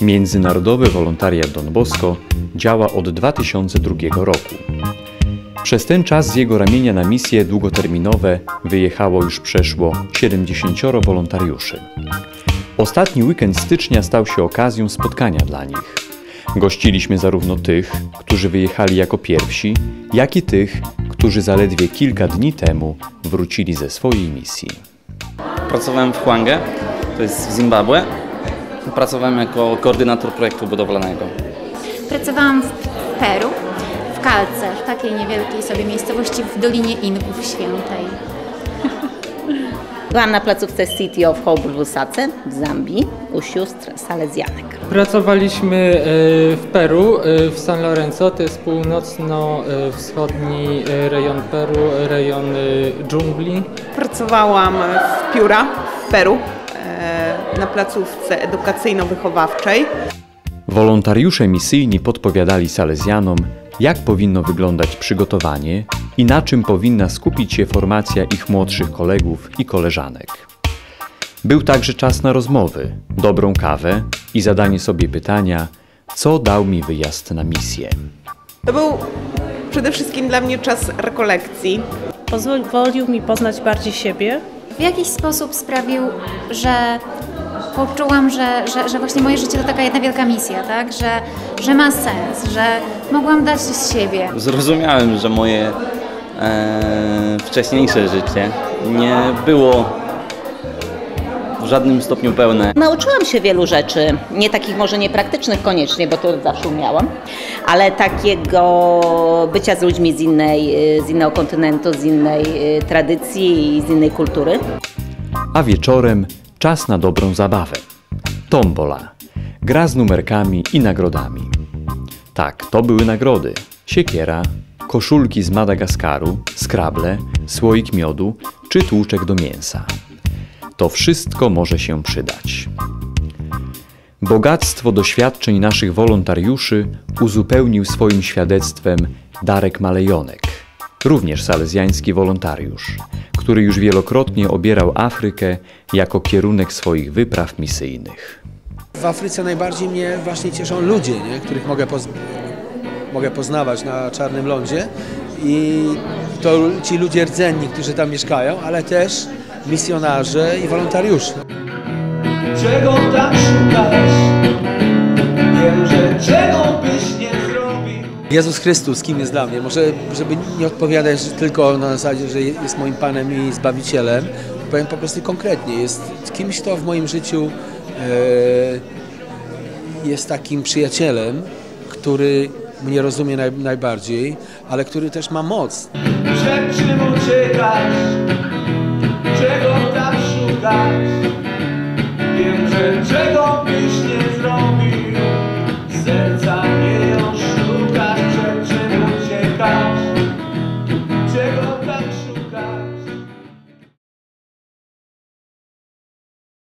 Międzynarodowy Wolontariat Don Bosco działa od 2002 roku. Przez ten czas z jego ramienia na misje długoterminowe wyjechało już przeszło 70 wolontariuszy. Ostatni weekend stycznia stał się okazją spotkania dla nich. Gościliśmy zarówno tych, którzy wyjechali jako pierwsi, jak i tych, którzy zaledwie kilka dni temu wrócili ze swojej misji. Pracowałem w Hwange, to jest w Zimbabwe. Pracowałem jako koordynator projektu budowlanego. Pracowałam w Peru, w Kalce, w takiej niewielkiej sobie miejscowości w Dolinie Inków Świętej. Byłam na placówce City of Hope w Lusace w Zambii u sióstr Salezjanek. Pracowaliśmy e, w Peru, e, w San Lorenzo, to jest północno-wschodni e, rejon Peru, rejon dżungli. Pracowałam w Pióra w Peru na placówce edukacyjno-wychowawczej. Wolontariusze misyjni podpowiadali Salezjanom, jak powinno wyglądać przygotowanie i na czym powinna skupić się formacja ich młodszych kolegów i koleżanek. Był także czas na rozmowy, dobrą kawę i zadanie sobie pytania, co dał mi wyjazd na misję. To był przede wszystkim dla mnie czas rekolekcji. Pozwolił mi poznać bardziej siebie. W jakiś sposób sprawił, że poczułam, że, że, że właśnie moje życie to taka jedna wielka misja, tak? że, że ma sens, że mogłam dać z siebie. Zrozumiałem, że moje e, wcześniejsze życie nie było w żadnym stopniu pełne. Nauczyłam się wielu rzeczy, nie takich może niepraktycznych koniecznie, bo to zawsze umiałam, ale takiego bycia z ludźmi z, innej, z innego kontynentu, z innej y, tradycji i z innej kultury. A wieczorem czas na dobrą zabawę. Tombola. Gra z numerkami i nagrodami. Tak, to były nagrody. Siekiera, koszulki z Madagaskaru, skrable, słoik miodu czy tłuczek do mięsa. To wszystko może się przydać. Bogactwo doświadczeń naszych wolontariuszy uzupełnił swoim świadectwem Darek Malejonek, również salezjański wolontariusz, który już wielokrotnie obierał Afrykę jako kierunek swoich wypraw misyjnych. W Afryce najbardziej mnie właśnie cieszą ludzie, nie? których mogę, poz mogę poznawać na czarnym lądzie i to ci ludzie rdzenni, którzy tam mieszkają, ale też misjonarze i wolontariusze. Czego tam szukasz? Wiem, że czego byś. Jezus Chrystus, kim jest dla mnie? Może, żeby nie odpowiadać tylko na zasadzie, że jest moim Panem i Zbawicielem, powiem po prostu konkretnie. Jest kimś, kto w moim życiu e, jest takim przyjacielem, który mnie rozumie naj, najbardziej, ale który też ma moc. Przed czym uciekasz? Czego tam szukasz?